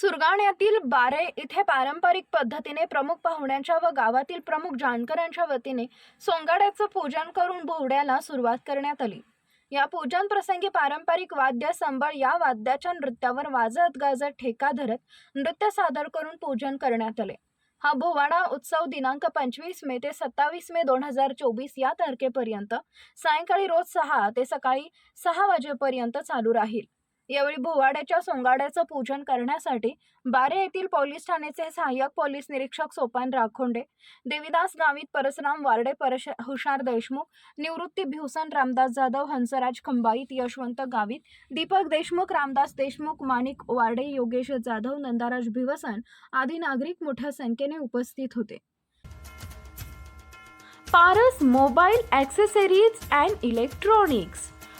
सुरगाण्यातील बारे इथे पारंपरिक पद्धतीने प्रमुख पाहुण्यांच्या व गावातील प्रमुख जानकरांच्या वतीने सोंगाड्याचं पूजन करून बोहड्याला सुरुवात करण्यात आली. या पूजन प्रसंगी पारंपरिक वाद्य संबळ या वाद्याच्या नृत्यावर वाजत गाजत ठेका धरत नृत्य सादर करून पूजन करण्यात आले. हा भोवाडा उत्सव दिनांक पंचवीस मे ते सत्तावीस मे दोन हजार चोवीस या तारखेपर्यंत सायंकाळी रोज सहा ते सकाळी सहा वाजेपर्यंत चालू राहील. यावेळी भोवाड्याच्या सोंगाड्याचं पूजन करण्यासाठी बारे येथील पोलीस ठाण्याचे सहाय्यक पोलीस निरीक्षक सोपान राखोंडे देविदास गावित परसराम वार्डे परश हुशार देशमुख निवृत्ती भिवसन रामदास जाधव हंसराज खंबाईत यशवंत गावित दीपक देशमुख रामदास देशमुख माणिक वार्डे योगेश जाधव नंदाराज भिवसन आदी नागरिक मोठ्या संख्येने उपस्थित होते. Paras mobile accessories and electronics